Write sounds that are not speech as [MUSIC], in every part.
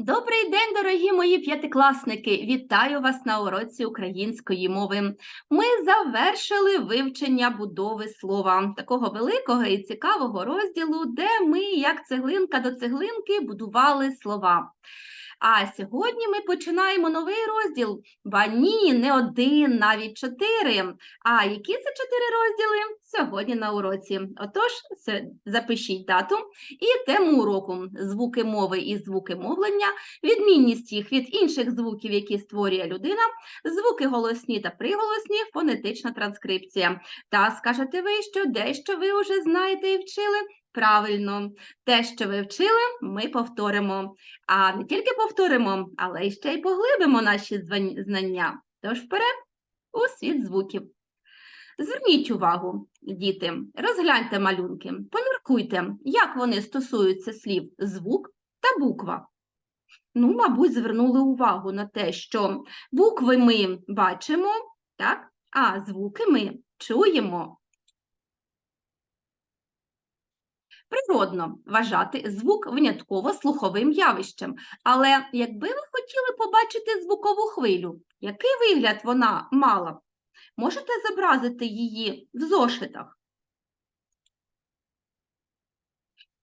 Добрий день, дорогі мої п'ятикласники! Вітаю вас на уроці української мови. Ми завершили вивчення будови слова, такого великого і цікавого розділу, де ми, як цеглинка до цеглинки, будували слова. А сьогодні ми починаємо новий розділ. Ба ні, не один, навіть чотири. А які це чотири розділи? Сьогодні на уроці. Отож, запишіть дату і тему уроку звуки мови і звуки мовлення, відмінність їх від інших звуків, які створює людина, звуки голосні та приголосні, фонетична транскрипція. Та скажете ви, що дещо ви вже знаєте і вчили? Правильно, те, що ви вчили, ми повторимо. А не тільки повторимо, але ще й поглибимо наші знання. Тож вперед у світ звуків. Зверніть увагу, діти, розгляньте малюнки, поміркуйте, як вони стосуються слів звук та буква. Ну, мабуть, звернули увагу на те, що букви ми бачимо, так? а звуки ми чуємо. Природно вважати звук винятково слуховим явищем, але якби ви хотіли побачити звукову хвилю, який вигляд вона мала? Можете зобразити її в зошитах?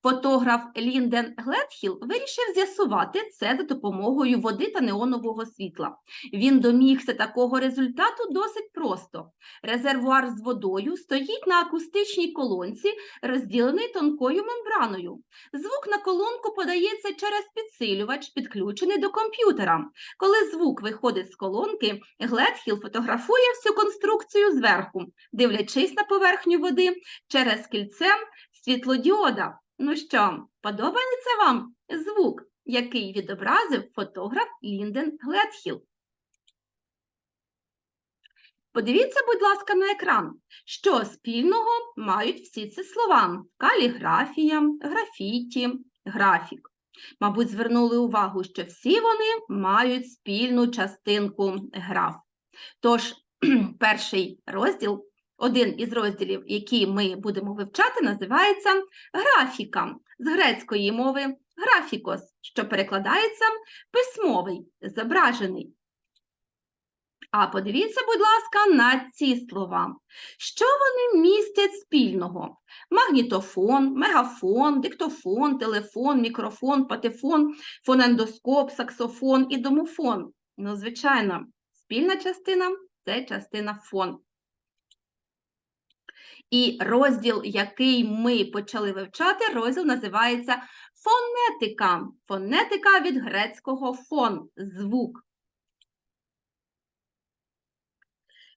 Фотограф Лінден Гледхіл вирішив з'ясувати це за допомогою води та неонового світла. Він домігся такого результату досить просто. Резервуар з водою стоїть на акустичній колонці, розділений тонкою мембраною. Звук на колонку подається через підсилювач, підключений до комп'ютера. Коли звук виходить з колонки, Гледхіл фотографує всю конструкцію зверху, дивлячись на поверхню води через кільце світлодіода. Ну що, подобається вам звук, який відобразив фотограф Лінден Гледхіл? Подивіться, будь ласка, на екран, що спільного мають всі ці слова: каліграфія, графіті, графік. Мабуть, звернули увагу, що всі вони мають спільну частинку граф. Тож, [CLEARS THROAT] перший розділ, один із розділів, які ми будемо вивчати, називається графіка з грецької мови графікос, що перекладається письмовий, зображений. А подивіться, будь ласка, на ці слова. Що вони містять спільного? Магнітофон, мегафон, диктофон, телефон, мікрофон, патефон, фонендоскоп, саксофон і домофон. Ну, звичайно, спільна частина це частина фон. І розділ, який ми почали вивчати, розділ називається фонетика. Фонетика від грецького фон звук.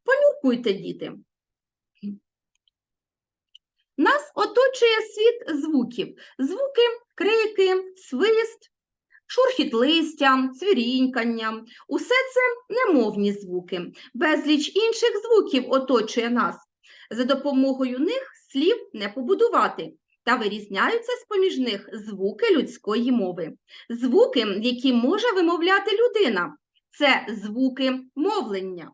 Поміркуйте, діти. Нас оточує світ звуків. Звуки, крики, свист, шурхіт листя, цвірінькання. Усе це немовні звуки. Безліч інших звуків оточує нас. За допомогою них слів не побудувати. Та вирізняються з-поміж них звуки людської мови. Звуки, які може вимовляти людина, це звуки мовлення.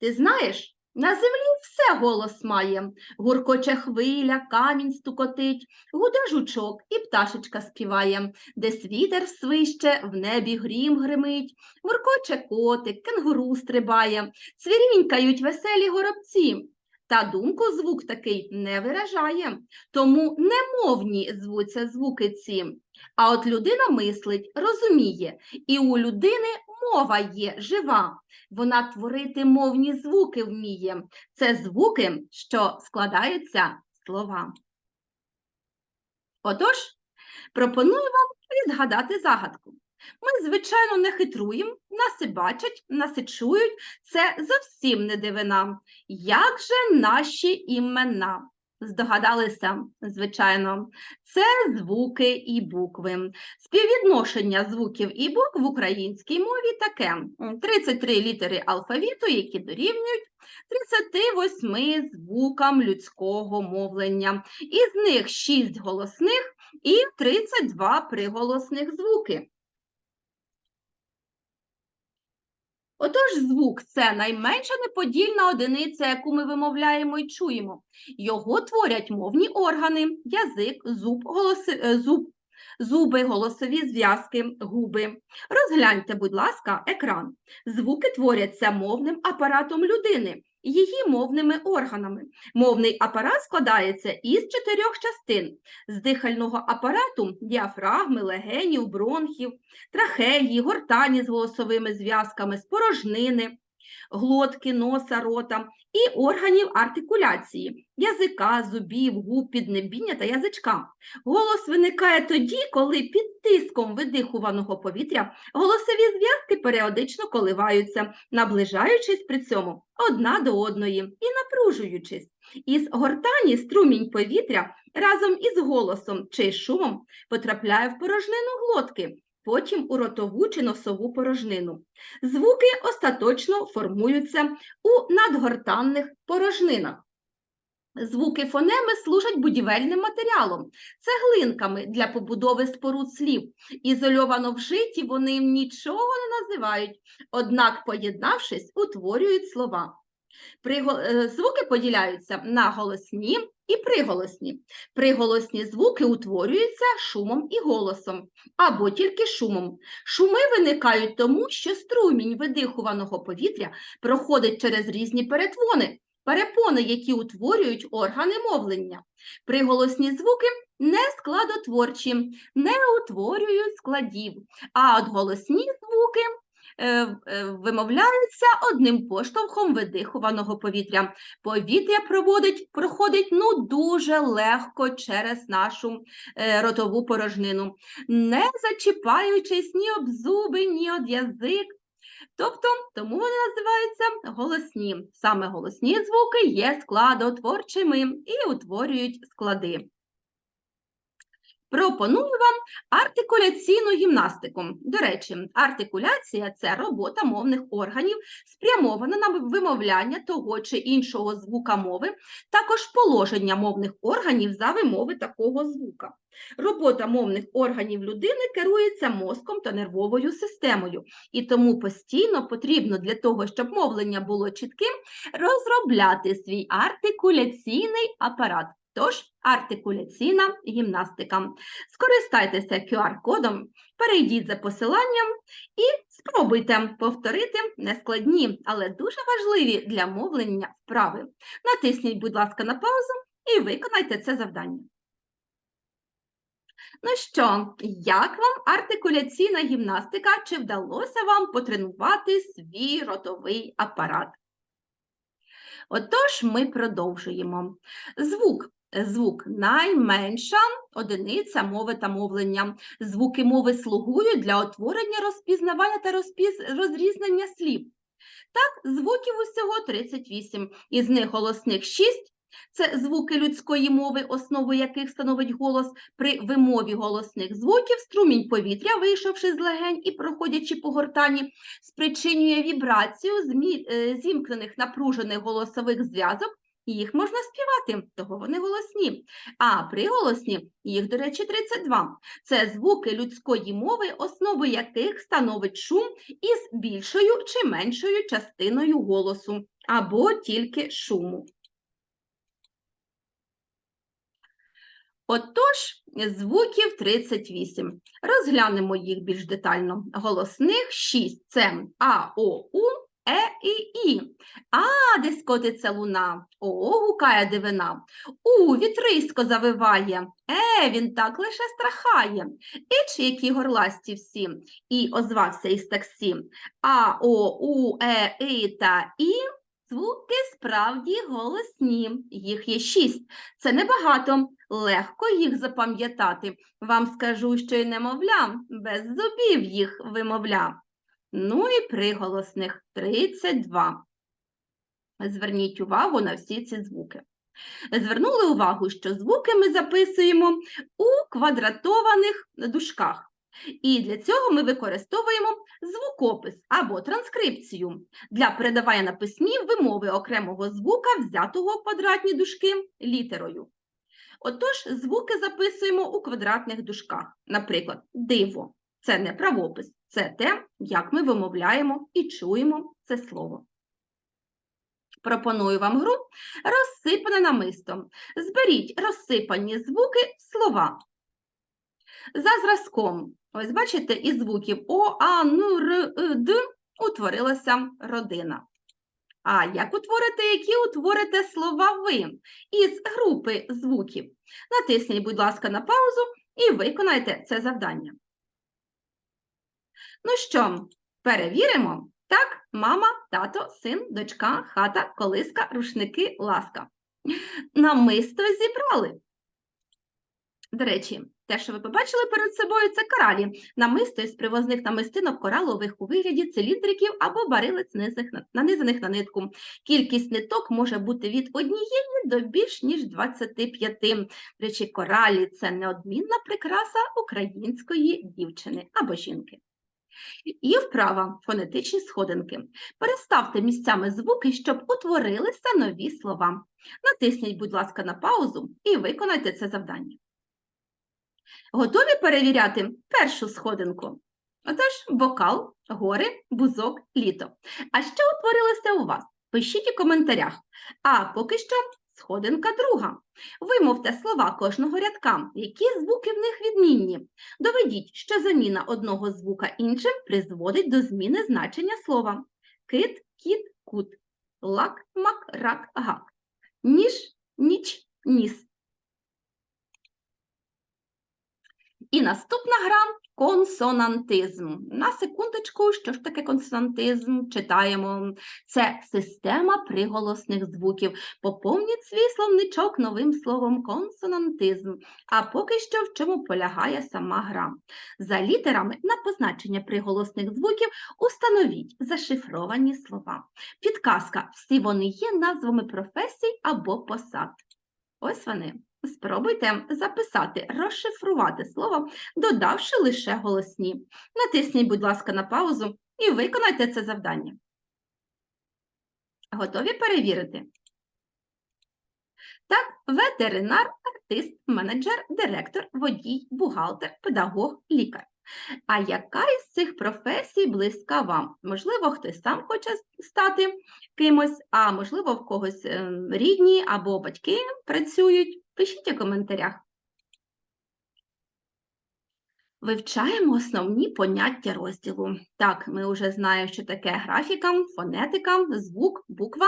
Ти знаєш, на землі все голос має. Гуркоче хвиля, камінь стукотить, гуде жучок і пташечка співає, десь вітер свище, в небі грім гримить, муркоче котик, кенгуру стрибає, цвірінькають веселі горобці. Та думку звук такий не виражає, тому немовні звуться звуки ці. А от людина мислить, розуміє, і у людини мова є жива. Вона творити мовні звуки вміє. Це звуки, що складаються слова. Отож, пропоную вам відгадати загадку. Ми, звичайно, не хитруємо, нас і бачать, нас і чують. Це зовсім не дивина. Як же наші імена? Здогадалися, звичайно, це звуки і букви. Співвідношення звуків і букв в українській мові таке: М, 33 літери алфавіту, які дорівнюють 38 звукам людського мовлення. Із них 6 голосних і 32 приголосних звуки. Отож, звук це найменша неподільна одиниця, яку ми вимовляємо і чуємо. Його творять мовні органи, язик, зуб, голоси, е, зуб, зуби, голосові зв'язки, губи. Розгляньте, будь ласка, екран. Звуки творяться мовним апаратом людини, її мовними органами. Мовний апарат складається із чотирьох частин: з дихального апарату, діафрагми, легенів, бронхів, трахеї, гортані з голосовими зв'язками, спорожнини, глотки, носа, рота і органів артикуляції, язика, зубів, губ, піднебіння та язичка. Голос виникає тоді, коли під тиском видихуваного повітря голосові зв'язки періодично коливаються, наближаючись при цьому одна до одної і напружуючись. Із гортані струмінь повітря разом із голосом чи шумом потрапляє в порожнину глотки, потім у ротову чи носову порожнину. Звуки остаточно формуються у надгортанних порожнинах. Звуки фонеми служать будівельним матеріалом, цеглинками для побудови споруд слів. Ізольовано вжиті вони нічого не називають, однак, поєднавшись, утворюють слова. Е, Звуки поділяються на голосні і приголосні. Приголосні звуки утворюються шумом і голосом, або тільки шумом. Шуми виникають тому, що струмінь видихуваного повітря проходить через різні перетвони, перепони, які утворюють органи мовлення. Приголосні звуки не складотворчі, не утворюють складів, а от голосні звуки вимовляються одним поштовхом видихуваного повітря. Повітря проводить, проходить ну дуже легко через нашу е, ротову порожнину, не зачіпаючись ні об зуби, ні об язик. Тобто, тому вони називаються голосні. Саме голосні звуки є складотворчими і утворюють склади. Пропоную вам артикуляційну гімнастику. До речі, артикуляція це робота мовних органів, спрямована на вимовляння того чи іншого звука мови, також положення мовних органів за вимови такого звука. Робота мовних органів людини керується мозком та нервовою системою, і тому постійно потрібно для того, щоб мовлення було чітким, розробляти свій артикуляційний апарат. Тож, артикуляційна гімнастика. Скористайтеся QR-кодом, перейдіть за посиланням і спробуйте повторити нескладні, але дуже важливі для мовлення вправи. Натисніть, будь ласка, на паузу і виконайте це завдання. Ну що, як вам артикуляційна гімнастика? Чи вдалося вам потренувати свій ротовий апарат? Отож, ми продовжуємо. Звук. Звук найменша одиниця мови та мовлення. Звуки мови слугують для утворення, розпізнавання та розпіз... розрізнення слів. Так, звуків усього 38, із них голосних 6 це звуки людської мови, основу яких становить голос. При вимові голосних звуків струмінь повітря, вийшовши з легень і проходячи по гортані, спричинює вібрацію змі... е, зімкнених напружених голосових зв'язок, їх можна співати, того вони голосні. А приголосні, їх, до речі, 32. Це звуки людської мови, основу яких становить шум із більшою чи меншою частиною голосу, або тільки шуму. Отож, звуків 38. Розглянемо їх більш детально. Голосних 6 це А, О, У, Е і І. А, десь котиться луна, О, гукає дивина, У, вітрисько завиває, Е, він так лише страхає. Іч, які горласті всі, І озвався із таксі. А, О, У, Е, І та І. Звуки справді голосні, їх є шість. Це небагато, легко їх запам'ятати. Вам скажу, що й немовля, без зубів їх вимовля. Ну і приголосних 32. Зверніть увагу на всі ці звуки. Звернули увагу, що звуки ми записуємо у квадратованих дужках. І для цього ми використовуємо звукопис або транскрипцію для передавання на письмі вимови окремого звука, взятого в квадратні дужки літерою. Отож, звуки записуємо у квадратних дужках. Наприклад, диво це не правопис, це те, як ми вимовляємо і чуємо це слово. Пропоную вам гру розсипане намисто. Зберіть розсипані звуки в слова. За зразком, ось бачите, із звуків О, А, Н, Р, Д утворилася родина. А як утворити, які утворите слова ви із групи звуків? Натисніть, будь ласка, на паузу і виконайте це завдання. Ну що, перевіримо? Так, мама, тато, син, дочка, хата, колиска, рушники, ласка. Намисто зібрали. До речі, те, що ви побачили перед собою, це коралі. Намисто із привозних намистинок коралових у вигляді циліндриків або барилиць низих- нанизаних на нитку. Кількість ниток може бути від однієї до більш ніж 25. До речі, коралі це неодмінна прикраса української дівчини або жінки. І вправа фонетичні сходинки. Переставте місцями звуки, щоб утворилися нові слова. Натисніть, будь ласка, на паузу і виконайте це завдання. Готові перевіряти першу сходинку? Отож, вокал, гори, бузок, літо. А що утворилося у вас? Пишіть у коментарях. А поки що сходинка друга. Вимовте слова кожного рядка, які звуки в них відмінні. Доведіть, що заміна одного звука іншим призводить до зміни значення слова. Кит, кіт, кут, лак, мак, рак, гак. Ніж, ніч, ніс. І наступна гра консонантизм. На секундочку, що ж таке консонантизм? Читаємо. Це система приголосних звуків. Поповніть свій словничок новим словом консонантизм. А поки що в чому полягає сама гра. За літерами на позначення приголосних звуків установіть зашифровані слова. Підказка: всі вони є назвами професій або посад. Ось вони. Спробуйте записати, розшифрувати слово, додавши лише голосні. Натисніть, будь ласка, на паузу і виконайте це завдання. Готові перевірити? Так, ветеринар, артист, менеджер, директор, водій, бухгалтер, педагог, лікар. А яка із цих професій близька вам? Можливо, хтось сам хоче стати кимось, а можливо, в когось ем, рідні або батьки працюють. Пишіть у коментарях. Вивчаємо основні поняття розділу. Так, ми вже знаємо, що таке графіка, фонетика, звук, буква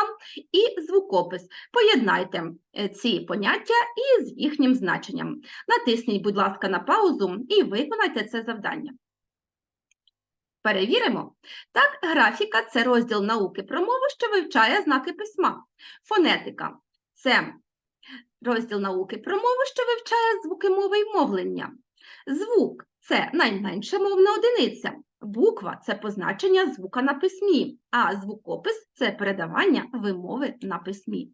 і звукопис. Поєднайте е, ці поняття із їхнім значенням. Натисніть, будь ласка, на паузу і виконайте це завдання. Перевіримо. Так, графіка це розділ науки про мову, що вивчає знаки письма. Фонетика це розділ науки про мову, що вивчає звуки мови й мовлення. Звук це найменша мовна одиниця. Буква це позначення звука на письмі, а звукопис це передавання вимови на письмі.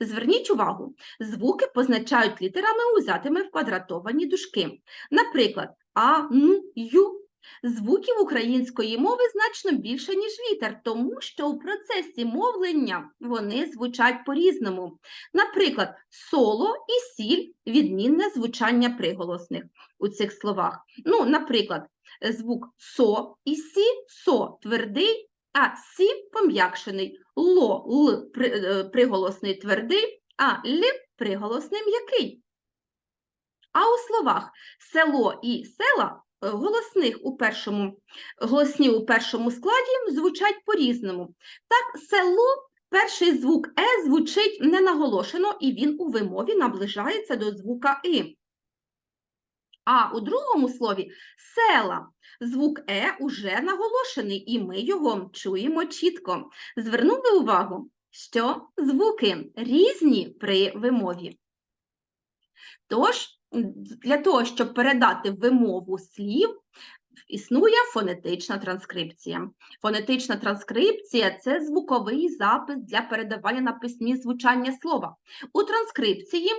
Зверніть увагу, звуки позначають літерами узятими в квадратовані дужки. Наприклад, а, н, ю. Звуків української мови значно більше, ніж літер, тому що у процесі мовлення вони звучать по-різному. Наприклад, соло і сіль відмінне звучання приголосних у цих словах. Ну, наприклад, звук со і сі, со твердий, а сі пом'якшений, ло л е, приголосний твердий, а л приголосний м'який. А у словах село і села голосних у першому, голосні у першому складі звучать по-різному. Так, село, перший звук е звучить ненаголошено, і він у вимові наближається до звука и. А у другому слові села звук е уже наголошений, і ми його чуємо чітко. Звернули увагу, що звуки різні при вимові. Тож, для того, щоб передати вимову слів, існує фонетична транскрипція. Фонетична транскрипція це звуковий запис для передавання на письмі звучання слова. У транскрипції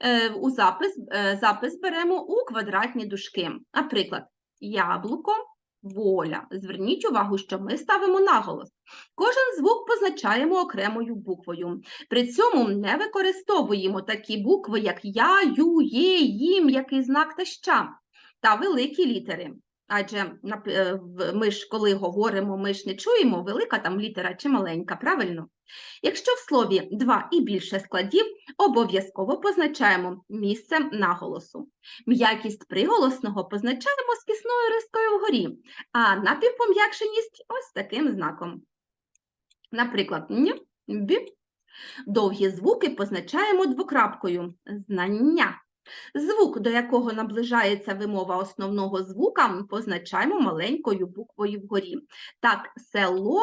е, у запис, е, запис беремо у квадратні дужки. Наприклад, яблуко, воля. Зверніть увагу, що ми ставимо наголос. Кожен звук позначаємо окремою буквою. При цьому не використовуємо такі букви, як я, ю, є, їм, який знак та ща, та великі літери. Адже е, ми ж, коли говоримо, ми ж не чуємо, велика там літера чи маленька, правильно? Якщо в слові два і більше складів, обов'язково позначаємо місцем наголосу. М'якість приголосного позначаємо скісною рискою вгорі, а напівпом'якшеність ось таким знаком. Наприклад, н, б. Довгі звуки позначаємо двокрапкою знання. Звук, до якого наближається вимова основного звука, позначаємо маленькою буквою вгорі. Так, село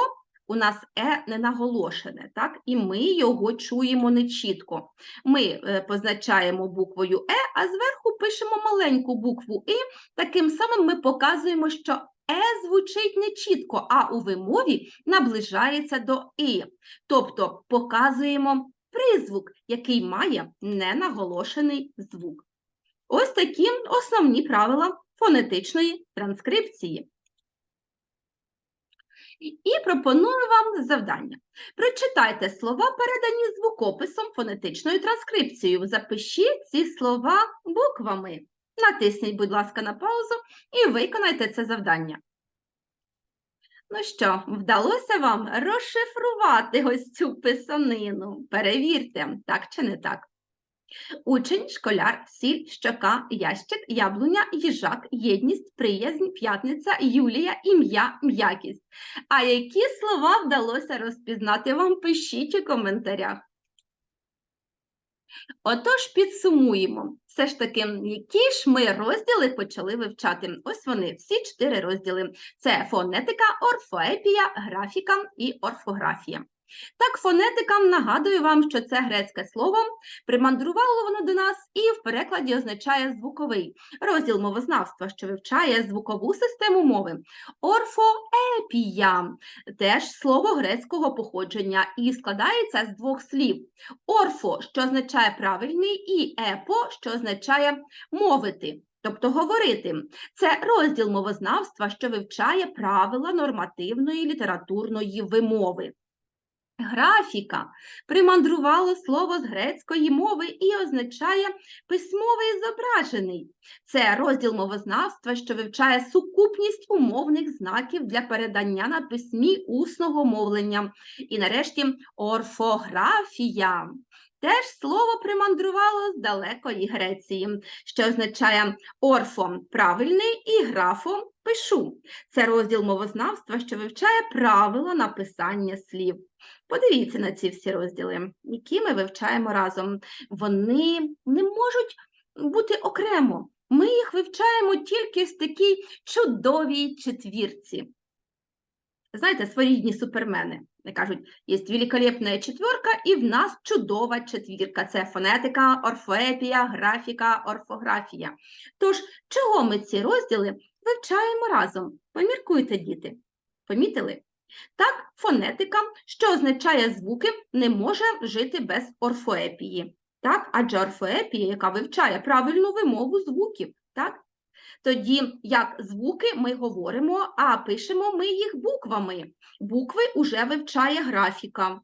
у нас е не наголошене, так, і ми його чуємо нечітко. Ми е, позначаємо буквою е, а зверху пишемо маленьку букву і. Таким самим ми показуємо, що е звучить нечітко, а у вимові наближається до і. Тобто показуємо призвук, який має ненаголошений звук. Ось такі основні правила фонетичної транскрипції. І пропоную вам завдання. Прочитайте слова, передані звукописом фонетичною транскрипцією. Запишіть ці слова буквами. Натисніть, будь ласка, на паузу і виконайте це завдання. Ну що, вдалося вам розшифрувати ось цю писанину? Перевірте, так чи не так? Учень, школяр, сіль, щока, ящик, яблуня, їжак, єдність, приязнь, п'ятниця, Юлія, ім'я, м'якість. А які слова вдалося розпізнати вам? Пишіть у коментарях. Отож, підсумуємо. Все ж таки, які ж ми розділи почали вивчати? Ось вони, всі чотири розділи. Це фонетика, орфоепія, графіка і орфографія. Так, фонетикам нагадую вам, що це грецьке слово, примандрувало воно до нас і в перекладі означає звуковий розділ мовознавства, що вивчає звукову систему мови. Орфоепія теж слово грецького походження і складається з двох слів: орфо, що означає правильний, і епо, що означає мовити. Тобто говорити, це розділ мовознавства, що вивчає правила нормативної літературної вимови. Графіка примандрувало слово з грецької мови і означає письмовий зображений. Це розділ мовознавства, що вивчає сукупність умовних знаків для передання на письмі усного мовлення. І нарешті орфографія. Теж слово примандрувало з далекої Греції, що означає орфо правильний і графо пишу. Це розділ мовознавства, що вивчає правила написання слів. Подивіться на ці всі розділи, які ми вивчаємо разом. Вони не можуть бути окремо. Ми їх вивчаємо тільки в такій чудовій четвірці. Знаєте, своєрідні супермени. Вони кажуть, є великолепна четверка, і в нас чудова четвірка. Це фонетика, орфоепія, графіка, орфографія. Тож, чого ми ці розділи вивчаємо разом? Поміркуйте, діти. Помітили? Так, фонетика, що означає звуки, не може жити без орфоепії. Так? Адже орфоепія, яка вивчає правильну вимову звуків. Так? Тоді, як звуки ми говоримо, а пишемо ми їх буквами. Букви уже вивчає графіка.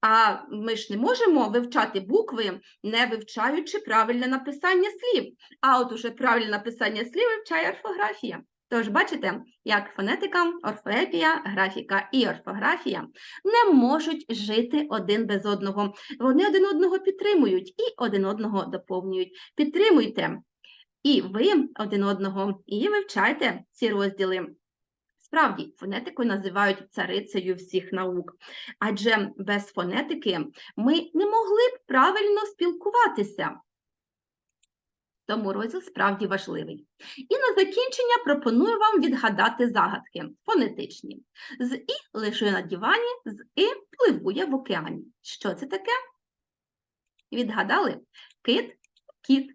А ми ж не можемо вивчати букви, не вивчаючи правильне написання слів. А от уже правильне написання слів вивчає орфографія. Тож, бачите, як фонетика, орфоепія, графіка і орфографія не можуть жити один без одного. Вони один одного підтримують і один одного доповнюють. Підтримуйте і ви один одного, і вивчайте ці розділи. Справді, фонетику називають царицею всіх наук, адже без фонетики ми не могли б правильно спілкуватися. Тому розділ справді важливий. І на закінчення пропоную вам відгадати загадки фонетичні. З І лежу на дивані, з І пливує в океані. Що це таке? Відгадали? Кит, кіт.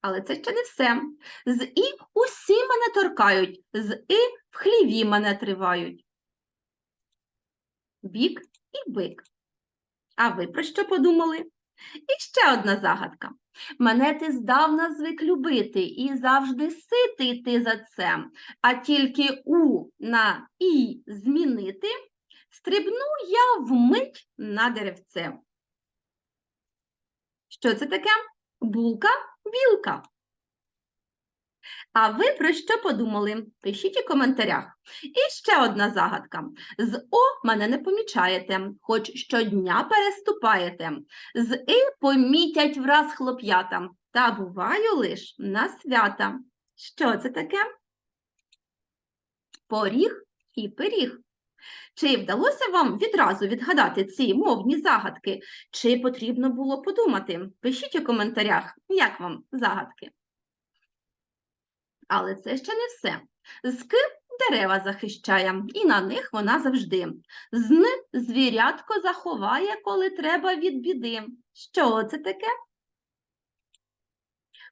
Але це ще не все. З І усі мене торкають, з І в хліві мене тривають. Бік і бик. А ви про що подумали? І ще одна загадка. Мене ти здавна звик любити і завжди ситий ти за це, а тільки у на і змінити, стрибну я вмить на деревце. Що це таке? Булка, білка. А ви про що подумали? Пишіть у коментарях. І ще одна загадка. З О мене не помічаєте, хоч щодня переступаєте. З И помітять враз хлоп'ята, та буваю лиш на свята. Що це таке? Поріг і пиріг. Чи вдалося вам відразу відгадати ці мовні загадки, чи потрібно було подумати? Пишіть у коментарях, як вам загадки. Але це ще не все. З К дерева захищає, і на них вона завжди. З Н звірятко заховає, коли треба від біди. Що це таке?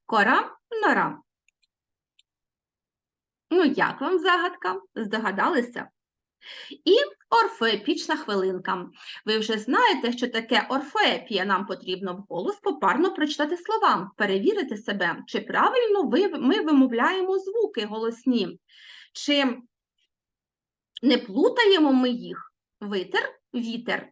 Кора нора. Ну, як вам загадка? Здогадалися? І орфоепічна хвилинка. Ви вже знаєте, що таке орфоепія. Нам потрібно вголос попарно прочитати слова, перевірити себе, чи правильно ми вимовляємо звуки голосні, чи не плутаємо ми їх. Витер вітер,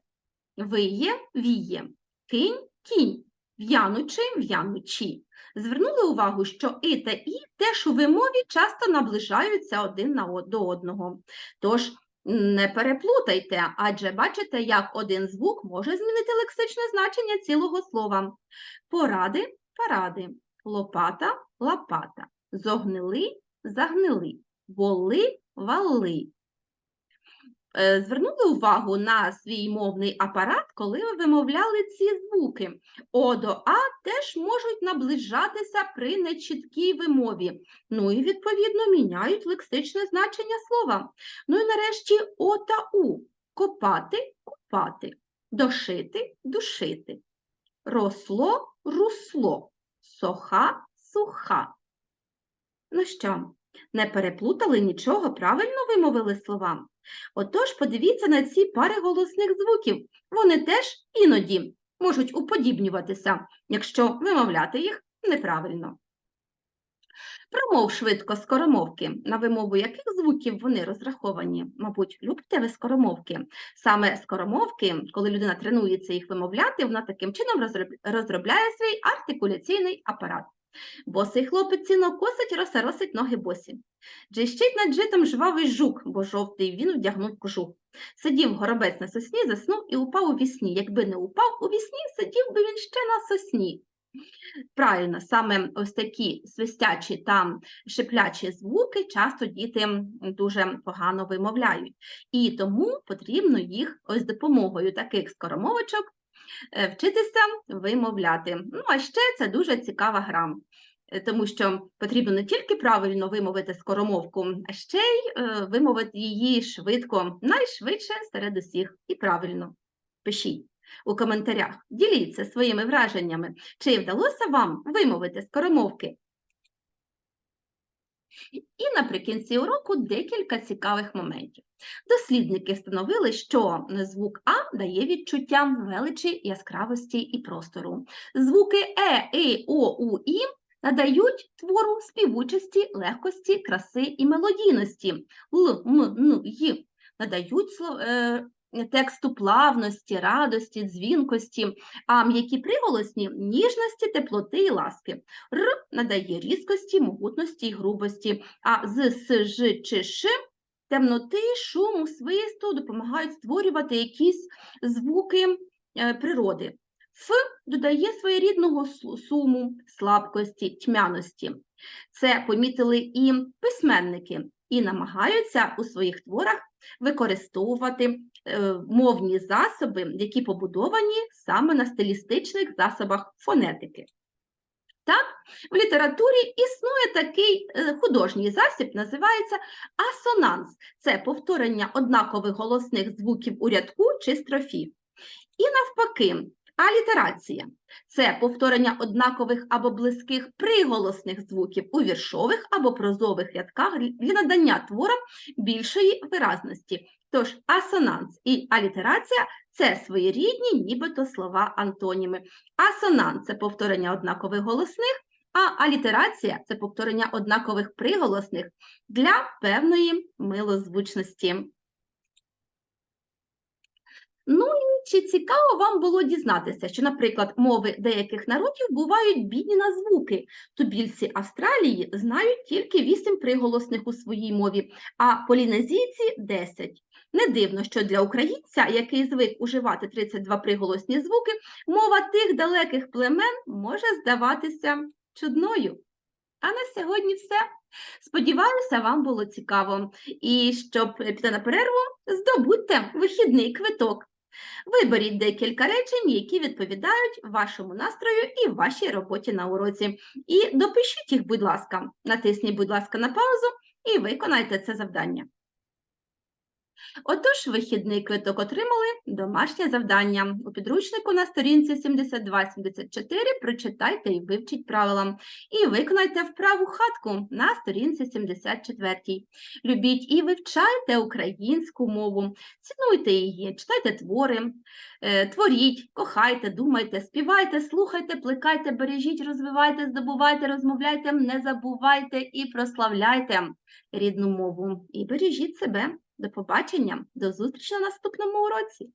виє віє, кінь кінь, в'янучи в'янучі. Звернули увагу, що і та і теж у вимові часто наближаються один до одного. Тож не переплутайте, адже бачите, як один звук може змінити лексичне значення цілого слова. Поради паради, лопата лопата, зогнили загнили, воли вали. Е, Звернули увагу на свій мовний апарат, коли ви вимовляли ці звуки. О до А теж можуть наближатися при нечіткій вимові. Ну і відповідно міняють лексичне значення слова. Ну і нарешті О та У. Копати купати, дошити душити. Росло русло, соха суха. Ну що, не переплутали нічого, правильно вимовили слова? Отож, подивіться на ці пари голосних звуків. Вони теж іноді можуть уподібнюватися, якщо вимовляти їх неправильно. Промов швидко скоромовки, на вимову яких звуків вони розраховані. Мабуть, любите ви скоромовки. Саме скоромовки, коли людина тренується їх вимовляти, вона таким чином розробляє свій артикуляційний апарат. Босий хлопець ціно косить, росоросить ноги босі. Джищить над житом жвавий жук, бо жовтий він вдягнув кожух. Сидів горобець на сосні, заснув і упав у вісні. Якби не упав у вісні, сидів би він ще на сосні. Правильно, саме ось такі свистячі та шиплячі звуки часто діти дуже погано вимовляють. І тому потрібно їх ось допомогою таких скоромовочок вчитися вимовляти. Ну, а ще це дуже цікава гра, е, тому що потрібно не тільки правильно вимовити скоромовку, а ще й е, вимовити її швидко, найшвидше серед усіх і правильно. Пишіть у коментарях, діліться своїми враженнями, чи вдалося вам вимовити скоромовки. І наприкінці уроку декілька цікавих моментів. Дослідники встановили, що звук А дає відчуття величі, яскравості і простору. Звуки Е, И, О, У, І надають твору співучості, легкості, краси і мелодійності. Л, М, Н, Й надають е, тексту плавності, радості, дзвінкості, а м'які приголосні ніжності, теплоти і ласки. Р надає різкості, могутності й грубості, а з, с, ж чи ш темноти, шуму, свисту допомагають створювати якісь звуки е, природи. Ф додає своєрідного суму, слабкості, тьмяності. Це помітили і письменники, і намагаються у своїх творах використовувати мовні засоби, які побудовані саме на стилістичних засобах фонетики. Так, в літературі існує такий е, художній засіб, називається асонанс. Це повторення однакових голосних звуків у рядку чи строфі. І навпаки, алітерація це повторення однакових або близьких приголосних звуків у віршових або прозових рядках для надання творам більшої виразності. Тож асонанс і алітерація це своєрідні, нібито слова антоніми. Асонанс це повторення однакових голосних, а алітерація це повторення однакових приголосних для певної милозвучності. Ну і чи цікаво вам було дізнатися, що, наприклад, мови деяких народів бувають бідні на звуки. Тубільці Австралії знають тільки 8 приголосних у своїй мові, а полінезійці 10. Не дивно, що для українця, який звик уживати 32 приголосні звуки, мова тих далеких племен може здаватися чудною. А на сьогодні все. Сподіваюся, вам було цікаво. І щоб піти на перерву, здобудьте вихідний квиток. Виберіть декілька речень, які відповідають вашому настрою і вашій роботі на уроці. І допишіть їх, будь ласка. Натисніть, будь ласка, на паузу і виконайте це завдання. Отож, вихідний квиток отримали домашнє завдання. У підручнику на сторінці 72-74 прочитайте і вивчіть правила. І виконайте вправу хатку на сторінці 74. Любіть і вивчайте українську мову, цінуйте її, читайте твори, е, творіть, кохайте, думайте, співайте, слухайте, плекайте, бережіть, розвивайте, здобувайте, розмовляйте, не забувайте і прославляйте рідну мову. І бережіть себе. До побачення, до зустрічі на наступному уроці.